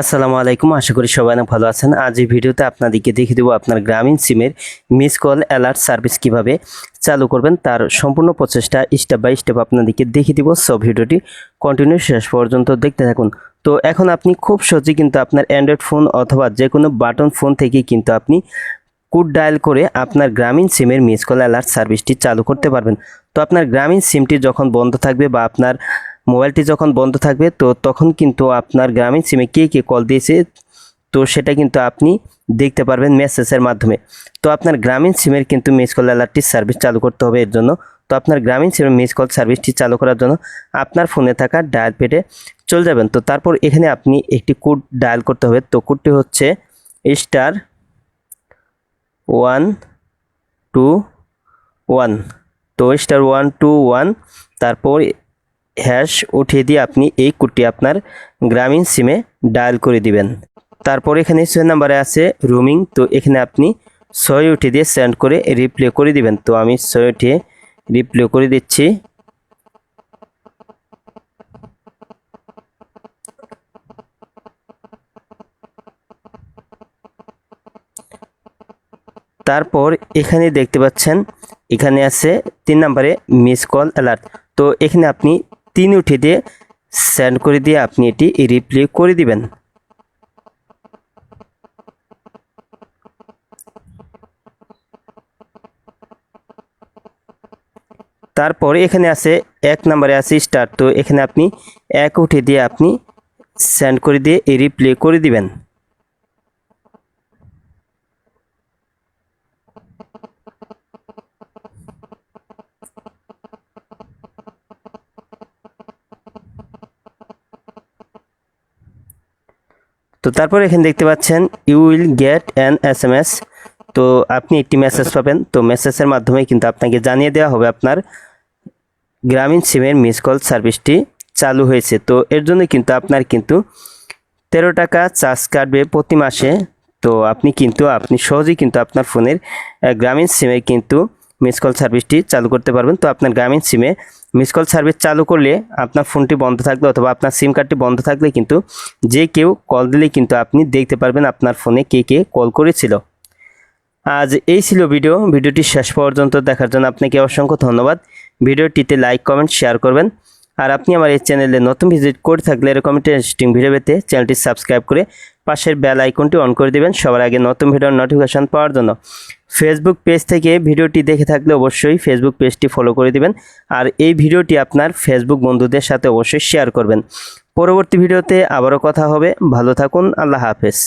আসসালামু আলাইকুম, আশা করি সবাই অনেক ভালো আছেন। আজ এই ভিডিওতে আপনাদেরকে দেখিয়ে দেবো আপনার গ্রামীণ সিমের মিস কল অ্যালার্ট সার্ভিস কীভাবে চালু করবেন, তার সম্পূর্ণ প্রচেষ্টা স্টেপ বাই স্টেপ আপনাদেরকে দেখিয়ে দিব। সব ভিডিওটি কন্টিনিউ শেষ পর্যন্ত দেখতে থাকুন। তো এখন আপনি খুব সহজেই কিন্তু আপনার অ্যান্ড্রয়েড ফোন অথবা যে কোনো বাটন ফোন থেকে কিন্তু আপনি কোড ডায়াল করে আপনার গ্রামীণ সিমের মিস কল অ্যালার্ট সার্ভিসটি চালু করতে পারবেন। তো আপনার গ্রামীণ সিমটি যখন বন্ধ থাকবে বা আপনার মোবাইলটি যখন বন্ধ থাকবে, তো তখন কিন্তু আপনার গ্রামীণ সিমে কে কে কল দিয়েছে, তো সেটা কিন্তু আপনি দেখতে পারবেন মেসেজের মাধ্যমে। তো আপনার গ্রামীণ সিমের কিন্তু মিস কল অ্যালার্টটি সার্ভিস চালু করতে হবে এর জন্য। তো আপনার গ্রামীণ সিমের মিস কল সার্ভিসটি চালু করার জন্য আপনার ফোনে থাকা ডায়াল পেটে চলে যাবেন। তো তারপর এখানে আপনি একটি কোড ডায়াল করতে হবে। তো কোডটি হচ্ছে স্টার ওয়ান টু ওয়ান তো স্টার ওয়ান টু ওয়ান তারপর হ্যাশ উঠিয়ে দিয়ে আপনি এই কোডটি আপনার গ্রামীণ সিমে ডায়াল করে দিবেন। তারপর এখানে ছয় নাম্বারে আছে রুমিং তো এখানে আপনি ছয় উঠিয়ে দিয়ে সেন্ড করে রিপ্লে করে দিবেন। তো আমি ছয় উঠিয়ে রিপ্লে করে দিচ্ছি। তারপর এখানে দেখতে পাচ্ছেন, এখানে আছে তিন নম্বরে মিস কল অ্যালার্ট তো এখানে আপনি তিন উঠে দিয়ে সেন্ড করে দিয়ে আপনি এটি রিপ্লে করে দিবেন। তারপর এখানে আছে এক নম্বরে আছে স্টার তো এখানে আপনি এক উঠে দিয়ে আপনি সেন্ড করে দিয়ে রিপ্লে করে দিবেন। তো তারপর এখানে দেখতে পাচ্ছেন you will get an S M S তো আপনি একটি মেসেজ পাবেন, তো মেসেজের মাধ্যমে কিন্তু আপনাকে জানিয়ে দেওয়া হবে আপনার গ্রামীণ সিমের মিস কল সার্ভিসটি চালু হয়েছে। তো এর জন্য কিন্তু আপনার কিন্তু তেরো টাকা চার্জ কাটবে প্রতি মাসে। তো আপনি কিন্তু, আপনি সহজেই কিন্তু আপনার ফোনের গ্রামীণ সিমে কিন্তু মিস কল সার্ভিসটি চালু করতে পারবেন। তো আপনার গ্রামীণ সিমে মিস কল সার্ভিস চালু করলে আপনার ফোনটি বন্ধ থাকলে অথবা আপনার সিম কার্ডটি বন্ধ থাকলে কিন্তু যে কেউ কল দিলে কিন্তু আপনি দেখতে পারবেন আপনার ফোনে কে কে কল করেছিল। আজ এই ছিল ভিডিও। ভিডিওটি শেষ পর্যন্ত দেখার জন্য আপনাকে অসংখ্য ধন্যবাদ। ভিডিওটিতে লাইক, কমেন্ট, শেয়ার করবেন। আর আপনি আমার এই চ্যানেলে নতুন ভিজিট করে থাকলে এরকম ইন্টারেস্টিং ভিডিও পেতে চ্যানেলটি সাবস্ক্রাইব করে পাশের বেল আইকনটি অন করে দেবেন। সবার আগে নতুন ভিডিওর নোটিফিকেশান পাওয়ার জন্য। ফেসবুক পেজ থেকে ভিডিওটি দেখে থাকলে অবশ্যই ফেসবুক পেজটি ফলো করে দিবেন। আর এই ভিডিওটি আপনার ফেসবুক বন্ধুদের সাথে অবশ্যই শেয়ার করবেন। পরবর্তী ভিডিওতে আবারও কথা হবে। ভালো থাকুন। আল্লাহ হাফেজ।